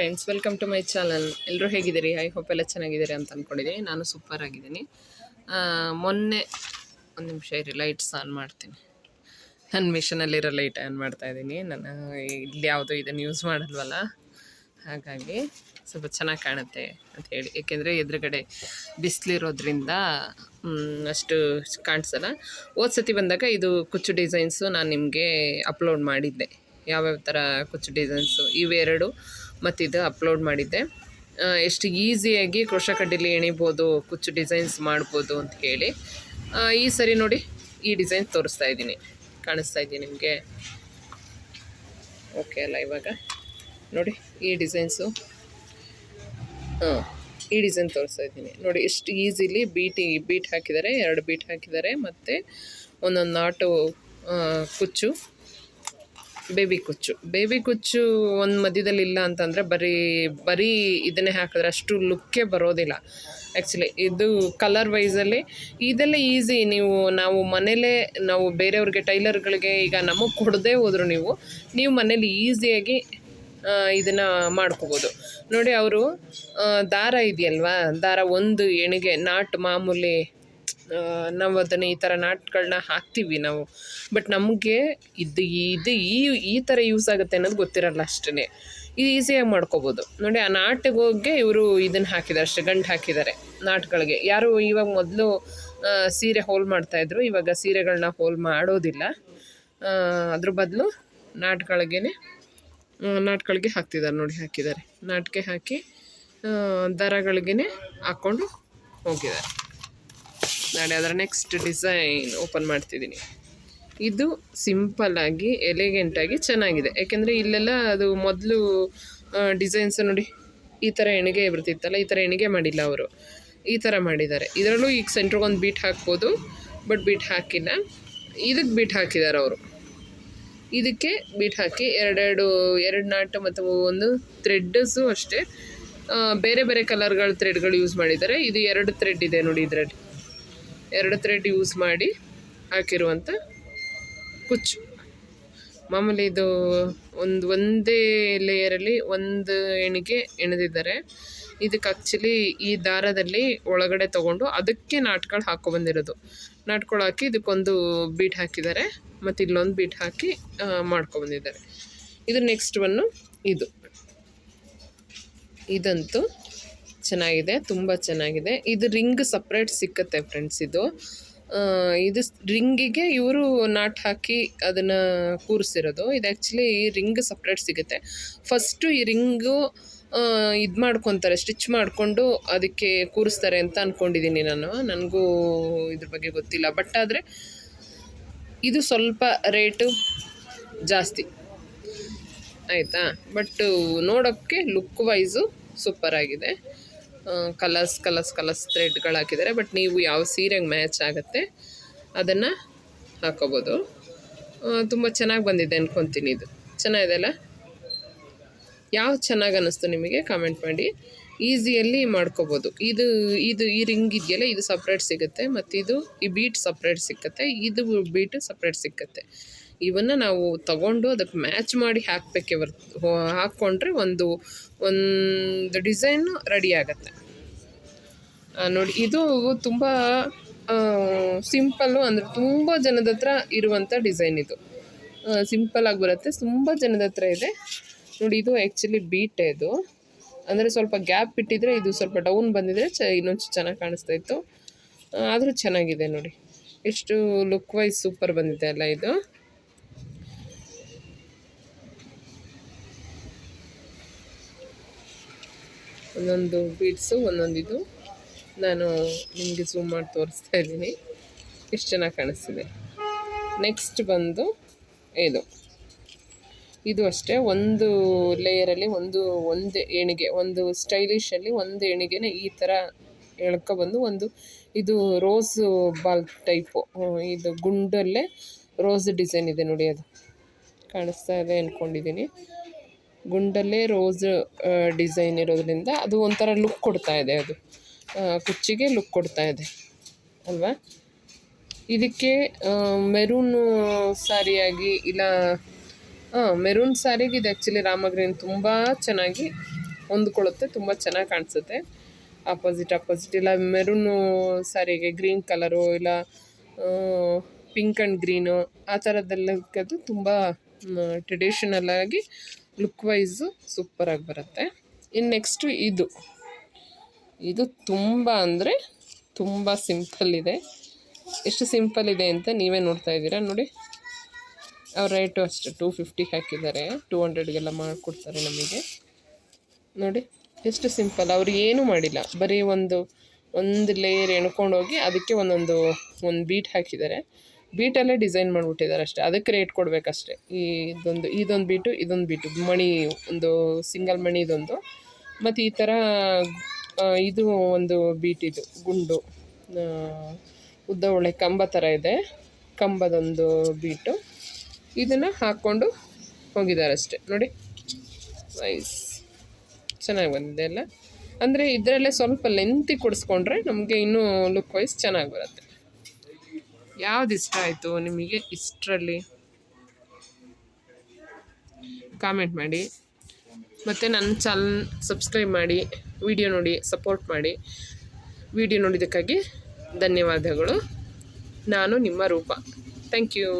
Friends welcome to my channel ಎಲ್ಲರೂ ಹೇಗಿದ್ದೀರಿ? I hope ಎಲ್ಲ ಚೆನ್ನಾಗಿದ್ದೀರಿ ಅಂತ ಅಂದ್ಕೊಂಡಿದ್ದೀನಿ ನಾನು ಸೂಪರ್ ಆಗಿದ್ದೀನಿ. ಮೊನ್ನೆ ಒಂದು ನಿಮಿಷ ಇರಿ ಲೈಟ್ಸ್ ಆನ್ ಮಾಡ್ತೀನಿ. ನನ್ನ ಮಿಷನಲ್ಲಿರೋ ಲೈಟ್ ಆನ್ ಮಾಡ್ತಾ ಇದ್ದೀನಿ. ನಾನು ಇಲ್ಲಿ ಯಾವುದೋ ಇದನ್ನು ಯೂಸ್ ಮಾಡಲ್ವಲ್ಲ? ಹಾಗಾಗಿ ಸ್ವಲ್ಪ ಚೆನ್ನಾಗಿ ಕಾಣುತ್ತೆ ಅಂತ ಹೇಳಿ. ಏಕೆಂದರೆ ಎದುರುಗಡೆ ಬಿಸಿಲಿರೋದ್ರಿಂದ ಅಷ್ಟು ಕಾಣಿಸಲ್ಲ. ಹೋದ ಸತಿ ಬಂದಾಗ ಇದು ಕುಚ್ಚು ಡಿಸೈನ್ಸು ನಾನು ನಿಮಗೆ ಅಪ್ಲೋಡ್ ಮಾಡಿದ್ದೆ. ಯಾವ್ಯಾವ ಥರ ಕುಚ್ಚು ಡಿಸೈನ್ಸು ಇವೆರಡು. ಮತ್ತು ಇದು ಅಪ್ಲೋಡ್ ಮಾಡಿದ್ದೆ ಎಷ್ಟು ಈಸಿಯಾಗಿ ಕೃಷ ಕಡ್ಡಿಲಿ ಎಣಿಬೋದು, ಕುಚ್ಚು ಡಿಸೈನ್ಸ್ ಮಾಡ್ಬೋದು ಅಂತ ಹೇಳಿ. ಈ ಸರಿ ನೋಡಿ ಈ ಡಿಸೈನ್ ತೋರಿಸ್ತಾ ಇದ್ದೀನಿ. ಕಾಣಿಸ್ತಾ ಇದ್ದೀನಿ ನಿಮಗೆ? ಓಕೆ ಅಲ್ಲ ಇವಾಗ? ನೋಡಿ ಈ ಡಿಸೈನ್ಸು ಹಾಂ ಈ ಡಿಸೈನ್ ತೋರಿಸ್ತಾ ಇದ್ದೀನಿ. ನೋಡಿ ಎಷ್ಟು ಈಸಿಲಿ ಬೀಟಿ ಬೀಟ್ ಹಾಕಿದ್ದಾರೆ, ಎರಡು ಬೀಟ್ ಹಾಕಿದ್ದಾರೆ, ಮತ್ತು ಒಂದೊಂದು ನಾಟು ಕುಚ್ಚು. ಬೇಬಿ ಕುಚ್ಚು. ಬೇಬಿ ಕುಚ್ಚು ಒಂದು ಮಧ್ಯದಲ್ಲಿ ಇಲ್ಲ ಅಂತಂದರೆ ಬರೀ ಬರೀ ಇದನ್ನೇ ಹಾಕಿದ್ರೆ ಅಷ್ಟು ಲುಕ್ಕೇ ಬರೋದಿಲ್ಲ. ಆ್ಯಕ್ಚುಲಿ ಇದು ಕಲರ್ ವೈಸಲ್ಲಿ ಇದೆಲ್ಲ ಈಸಿ ನೀವು, ನಾವು ಮನೇಲೇ, ನಾವು ಬೇರೆಯವ್ರಿಗೆ, ಟೈಲರ್ಗಳಿಗೆ ಈಗ ನಮಗೆ ಕೊಡದೇ ಹೋದ್ರು ನೀವು ನೀವು ಮನೇಲಿ ಈಸಿಯಾಗಿ ಇದನ್ನು ಮಾಡ್ಕೋಬೋದು. ನೋಡಿ ಅವರು ದಾರ ಇದೆಯಲ್ವಾ? ದಾರ ಒಂದು ಎಣಿಗೆ, ನಾಟ್ ಮಾಮೂಲಿ ನಾವು ಅದನ್ನು ಈ ಥರ ನಾಟ್ಗಳನ್ನ ಹಾಕ್ತೀವಿ ನಾವು. ಬಟ್ ನಮಗೆ ಇದು ಇದು ಈ ಈ ಥರ ಯೂಸ್ ಆಗುತ್ತೆ ಅನ್ನೋದು ಗೊತ್ತಿರಲ್ಲ ಅಷ್ಟೇ ಇದು ಈಸಿಯಾಗಿ ಮಾಡ್ಕೋಬೋದು. ನೋಡಿ, ಆ ನಾಟಗೋಗೆ ಇವರು ಇದನ್ನು ಹಾಕಿದ್ದಾರೆ ಅಷ್ಟೇ ಗಂಟು ಹಾಕಿದ್ದಾರೆ ನಾಟ್ಗಳಿಗೆ ಯಾರು ಇವಾಗ ಮೊದಲು ಸೀರೆ ಹೋಲ್ ಮಾಡ್ತಾಯಿದ್ರು ಇವಾಗ ಸೀರೆಗಳನ್ನ ಹೋಲ್ ಮಾಡೋದಿಲ್ಲ. ಅದ್ರ ಬದಲು ನಾಟ್ಗಳಿಗೆ ನಾಟ್ಗಳಿಗೆ ಹಾಕ್ತಿದ್ದಾರೆ ನೋಡಿ ಹಾಕಿದ್ದಾರೆ ನಾಟಕ ಹಾಕಿ ದರಗಳಿಗೇ ಹಾಕ್ಕೊಂಡು ಹೋಗಿದ್ದಾರೆ. ನಾಳೆ ಅದರ ನೆಕ್ಸ್ಟ್ ಡಿಸೈನ್ ಓಪನ್ ಮಾಡ್ತಿದ್ದೀನಿ. ಇದು ಸಿಂಪಲ್ಲಾಗಿ ಎಲಿಗೆಂಟಾಗಿ ಚೆನ್ನಾಗಿದೆ. ಯಾಕೆಂದರೆ ಇಲ್ಲೆಲ್ಲ ಅದು ಮೊದಲು ಡಿಸೈನ್ಸ್ ನೋಡಿ, ಈ ಥರ ಎಣಿಗೆ ಬರ್ತಿತ್ತಲ್ಲ ಈ ಥರ ಎಣಿಗೆ ಮಾಡಿಲ್ಲ ಅವರು. ಈ ಥರ ಮಾಡಿದ್ದಾರೆ. ಇದರಲ್ಲೂ ಈಗ ಸೆಂಟ್ರಿಗೊಂದು ಬೀಟ್ ಹಾಕ್ಬೋದು ಬಟ್ ಬೀಟ್ ಹಾಕಿಲ್ಲ. ಇದಕ್ಕೆ ಬೀಟ್ ಹಾಕಿದ್ದಾರೆ ಅವರು. ಇದಕ್ಕೆ ಬೀಟ್ ಹಾಕಿ ಎರಡೆರಡು, ಎರಡು ನಾಟು ಮತ್ತು ಒಂದು ಥ್ರೆಡ್ಸು ಅಷ್ಟೇ. ಬೇರೆ ಬೇರೆ ಕಲರ್ಗಳ ಥ್ರೆಡ್ಗಳು ಯೂಸ್ ಮಾಡಿದ್ದಾರೆ. ಇದು ಎರಡು ಥ್ರೆಡ್ ಇದೆ ನೋಡಿ ಇದರಲ್ಲಿ. ಎರಡು ಥ್ರೆಡ್ ಯೂಸ್ ಮಾಡಿ ಹಾಕಿರುವಂಥ ಕುಚ್ಚು. ಮಾಮೂಲಿ ಇದು ಒಂದು ಒಂದೇ ಲೇಯರಲ್ಲಿ ಒಂದು ಎಣಿಗೆ ಎಣೆದಿದ್ದಾರೆ. ಇದಕ್ಕೆ ಆ್ಯಕ್ಚುಲಿ ಈ ದಾರದಲ್ಲಿ ಒಳಗಡೆ ತಗೊಂಡು ಅದಕ್ಕೆ ನಾಟ್ಗಳು ಹಾಕೋ ಬಂದಿರೋದು. ನಾಟ್ಗಳು ಹಾಕಿ ಇದಕ್ಕೊಂದು ಬೀಟ್ ಹಾಕಿದ್ದಾರೆ. ಮತ್ತು ಇಲ್ಲೊಂದು ಬೀಟ್ ಹಾಕಿ ಮಾಡ್ಕೊಬಂದಿದ್ದಾರೆ ಇದು ನೆಕ್ಸ್ಟ್ ಒನ್ನು ಇದು. ಇದಂತೂ ಚೆನ್ನಾಗಿದೆ, ತುಂಬ ಚೆನ್ನಾಗಿದೆ. ಇದು ರಿಂಗ್ ಸಪ್ರೇಟ್ ಸಿಕ್ಕತ್ತೆ ಫ್ರೆಂಡ್ಸ್ ಇದು. ಇದು ರಿಂಗಿಗೆ ಇವರು ನಾಟ್ ಹಾಕಿ ಅದನ್ನು ಕೂರಿಸಿರೋದು. ಇದು ಆ್ಯಕ್ಚುಲಿ ಈ ರಿಂಗ್ ಸಪ್ರೇಟ್ ಸಿಗುತ್ತೆ. ಫಸ್ಟು ಈ ರಿಂಗು ಇದು ಮಾಡ್ಕೊತಾರೆ ಸ್ಟಿಚ್ ಮಾಡಿಕೊಂಡು ಅದಕ್ಕೆ ಕೂರಿಸ್ತಾರೆ ಅಂತ ಅಂದ್ಕೊಂಡಿದ್ದೀನಿ ನಾನು. ನನಗೂ ಇದ್ರ ಬಗ್ಗೆ ಗೊತ್ತಿಲ್ಲ. ಬಟ್ ಆದರೆ ಇದು ಸ್ವಲ್ಪ ರೇಟು ಜಾಸ್ತಿ. ಆಯಿತಾ? ಬಟ್ ನೋಡೋಕ್ಕೆ ಲುಕ್ ವೈಸು ಸೂಪರ್ ಆಗಿದೆ. ಕಲರ್ಸ್ ಕಲರ್ಸ್ ಕಲರ್ಸ್ ಥ್ರೆಡ್ಗಳು ಹಾಕಿದ್ದಾರೆ. ಬಟ್ ನೀವು ಯಾವ ಸೀರೆಗೆ ಮ್ಯಾಚ್ ಆಗುತ್ತೆ, ಅದನ್ನು ಹಾಕೋಬೋದು. ತುಂಬ ಚೆನ್ನಾಗಿ ಬಂದಿದೆ ಅಂದ್ಕೊತೀನಿ ಇದು. ಚೆನ್ನಾಗಿದೆ ಅಲ್ಲ? ಯಾವ್ದು ಚೆನ್ನಾಗಿ ಅನ್ನಿಸ್ತು ನಿಮಗೆ? ಕಾಮೆಂಟ್ ಮಾಡಿ. ಈಸಿಯಲ್ಲಿ ಮಾಡ್ಕೋಬೋದು. ಇದು ಇದು ಈ ರಿಂಗ್ ಇದೆಯಲ್ಲ, ಇದು ಸಪ್ರೇಟ್ ಸಿಗುತ್ತೆ. ಮತ್ತು ಇದು ಈ ಬೀಟ್ ಸಪ್ರೇಟ್ ಸಿಕ್ಕತ್ತೆ. ಇದು ಬೀಟು ಸಪ್ರೇಟ್ ಸಿಕ್ಕತ್ತೆ. ಇವನ್ನು ನಾವು ತಗೊಂಡು ಅದಕ್ಕೆ ಮ್ಯಾಚ್ ಮಾಡಿ ಹಾಕಬೇಕೆ ಹಾಕೊಂಡ್ರೆ ಹಾಕ್ಕೊಂಡ್ರೆ ಒಂದು ಒಂದು ಡಿಸೈನು ರೆಡಿ ಆಗುತ್ತೆ. ನೋಡಿ, ಇದು ತುಂಬ ಸಿಂಪಲ್ಲು ಅಂದರೆ ತುಂಬ ಜನದ ಹತ್ರ ಇರುವಂಥ ಡಿಸೈನ್ ಇದು. ಸಿಂಪಲಾಗಿ ಬರುತ್ತೆ, ತುಂಬ ಜನದ ಹತ್ರ ಇದೆ. ನೋಡಿ, ಇದು ಆ್ಯಕ್ಚುಲಿ ಬೀಟ್ ಇದು. ಅಂದರೆ ಸ್ವಲ್ಪ ಗ್ಯಾಪ್ ಬಿಟ್ಟಿದ್ರೆ ಇದು ಸ್ವಲ್ಪ ಡೌನ್ ಬಂದಿದ್ರೆ ಚ ಇನ್ನೊಂದು ಚೆನ್ನಾಗಿ ಕಾಣಿಸ್ತಾ ಇತ್ತು. ಆದರೂ ಚೆನ್ನಾಗಿದೆ ನೋಡಿ. ಎಷ್ಟು ಲುಕ್ ವೈಸ್ ಸೂಪರ್ ಬಂದಿದೆ ಅಲ್ಲ ಇದು. ಒಂದೊಂದು ಬೀಡ್ಸು ಒಂದೊಂದು ಇದು. ನಾನು ನಿಮಗೆ ಝೂಮ್ ಮಾಡಿ ತೋರಿಸ್ತಾ ಇದ್ದೀನಿ. ಎಷ್ಟು ಚೆನ್ನಾಗಿ ಕಾಣಿಸ್ತಿದೆ. ನೆಕ್ಸ್ಟ್ ಬಂದು ಇದು. ಇದು ಅಷ್ಟೇ, ಒಂದು ಲೇಯರಲ್ಲಿ ಒಂದು ಒಂದು ಏಣಿಗೆ, ಒಂದು ಸ್ಟೈಲಿಶಲ್ಲಿ ಒಂದು ಏಣಿಗೆನೇ ಈ ಥರ ಎಳ್ಕೊಬಂದು ಒಂದು ಇದು ರೋಸ್ ಬಾಲ್ ಟೈಪು ಇದು ಗುಂಡಲ್ಲೇ ರೋಸ್ ಡಿಸೈನ್ ಇದೆ ನೋಡಿ ಅದು. ಕಾಣಿಸ್ತಾ ಇದೆ ಅಂದ್ಕೊಂಡಿದ್ದೀನಿ ಗುಂಡಲ್ಲೇ ರೋಸ್ ಡಿಸೈನ್ ಇರೋದ್ರಿಂದ ಅದು ಒಂಥರ ಲುಕ್ ಕೊಡ್ತಾ ಇದೆ ಅದು. ಕುಚ್ಚಿಗೆ ಲುಕ್ ಕೊಡ್ತಾ ಇದೆ. ಅಲ್ವಾ? ಇದಕ್ಕೆ ಮೆರೂನ್ ಸ್ಯಾರಿಯಾಗಿ ಇಲ್ಲ ಹಾಂ ಮೆರೂನ್ ಸ್ಯಾರಿಗೆ ಇದು ಆ್ಯಕ್ಚುಲಿ ರಾಮಗ್ರೀನ್ ತುಂಬ ಚೆನ್ನಾಗಿ ಹೊಂದ್ಕೊಳ್ಳುತ್ತೆ, ತುಂಬ ಚೆನ್ನಾಗಿ ಕಾಣಿಸುತ್ತೆ. ಆಪೋಸಿಟ್ ಆಪೋಸಿಟ್ ಇಲ್ಲ, ಮೆರೂನು ಸಾರಿಗೆ ಗ್ರೀನ್ ಕಲರು, ಇಲ್ಲ ಪಿಂಕ್ ಆ್ಯಂಡ್ ಗ್ರೀನು ಆ ಥರದ್ದೆಲ್ಲಕ್ಕದು ತುಂಬ ಟ್ರೆಡಿಷನಲ್ ಆಗಿ ಲುಕ್ ವೈಸು ಸೂಪರಾಗಿ ಬರುತ್ತೆ. ಇನ್ನು ನೆಕ್ಸ್ಟು ಇದು. ಇದು ತುಂಬ ಅಂದರೆ ತುಂಬ ಸಿಂಪಲ್ ಇದೆ. ಎಷ್ಟು ಸಿಂಪಲ್ ಇದೆ ಅಂತ ನೀವೇ ನೋಡ್ತಾ ಇದ್ದೀರಾ? ನೋಡಿ. ಅವ್ರ ರೇಟು ಅಷ್ಟೇ ಟೂ ಫಿಫ್ಟಿಗೆ ಹಾಕಿದ್ದಾರೆ. ಟೂ ಹಂಡ್ರೆಡ್ಗೆಲ್ಲ ಮಾಡಿಕೊಡ್ತಾರೆ ನಮಗೆ. ನೋಡಿ, ಎಷ್ಟು ಸಿಂಪಲ್ ಅವ್ರು ಏನೂ ಮಾಡಿಲ್ಲ. ಬರೀ ಒಂದು ಒಂದು ಲೇಯರ್ ಎಣ್ಕೊಂಡೋಗಿ ಅದಕ್ಕೆ ಒಂದೊಂದು, ಒಂದು ಬೀಟ್ ಹಾಕಿದ್ದಾರೆ. ಬೀಟಲ್ಲೇ ಡಿಸೈನ್ ಮಾಡಿಬಿಟ್ಟಿದ್ದಾರೆ ಅಷ್ಟೇ. ಅದಕ್ಕೆ ರೇಟ್ ಕೊಡಬೇಕಷ್ಟೇ. ಈ ಇದೊಂದು ಇದೊಂದು ಬೀಟು ಇದೊಂದು ಬೀಟು. ಮಣಿ, ಒಂದು ಸಿಂಗಲ್ ಮಣಿ ಇದೊಂದು. ಮತ್ತು ಈ ಥರ ಇದು ಒಂದು ಬೀಟಿದು ಗುಂಡು. ಉದ್ದ ಒಳ್ಳೆ ಕಂಬ ಥರ ಇದೆ. ಕಂಬದೊಂದು ಬೀಟು. ಇದನ್ನು ಹಾಕ್ಕೊಂಡು ಹೋಗಿದ್ದಾರೆ ಅಷ್ಟೇ. ನೋಡಿ. ವೈಸ್ ಚೆನ್ನಾಗಿ ಬಂದಿದೆ ಅಲ್ಲ ಅಂದರೆ ಇದರಲ್ಲೇ ಸ್ವಲ್ಪ ಲೆಂತಿ ಕೊಡಿಸ್ಕೊಂಡ್ರೆ ನಮಗೆ ಇನ್ನೂ ಲುಕ್ ವೈಸ್ ಚೆನ್ನಾಗಿ ಬರುತ್ತೆ. ಯಾವ್ದು ಇಷ್ಟ ಆಯಿತು ನಿಮಗೆ ಇಷ್ಟರಲ್ಲಿ? ಕಾಮೆಂಟ್ ಮಾಡಿ. ಮತ್ತು ನನ್ನ ಚಾನಲ್ ಸಬ್ಸ್ಕ್ರೈಬ್ ಮಾಡಿ ವಿಡಿಯೋ ನೋಡಿ ಸಪೋರ್ಟ್ ಮಾಡಿ. ವಿಡಿಯೋ ನೋಡಿದ್ದಕ್ಕಾಗಿ ಧನ್ಯವಾದಗಳು. ನಾನು ನಿಮ್ಮ ರೂಪ. Thank you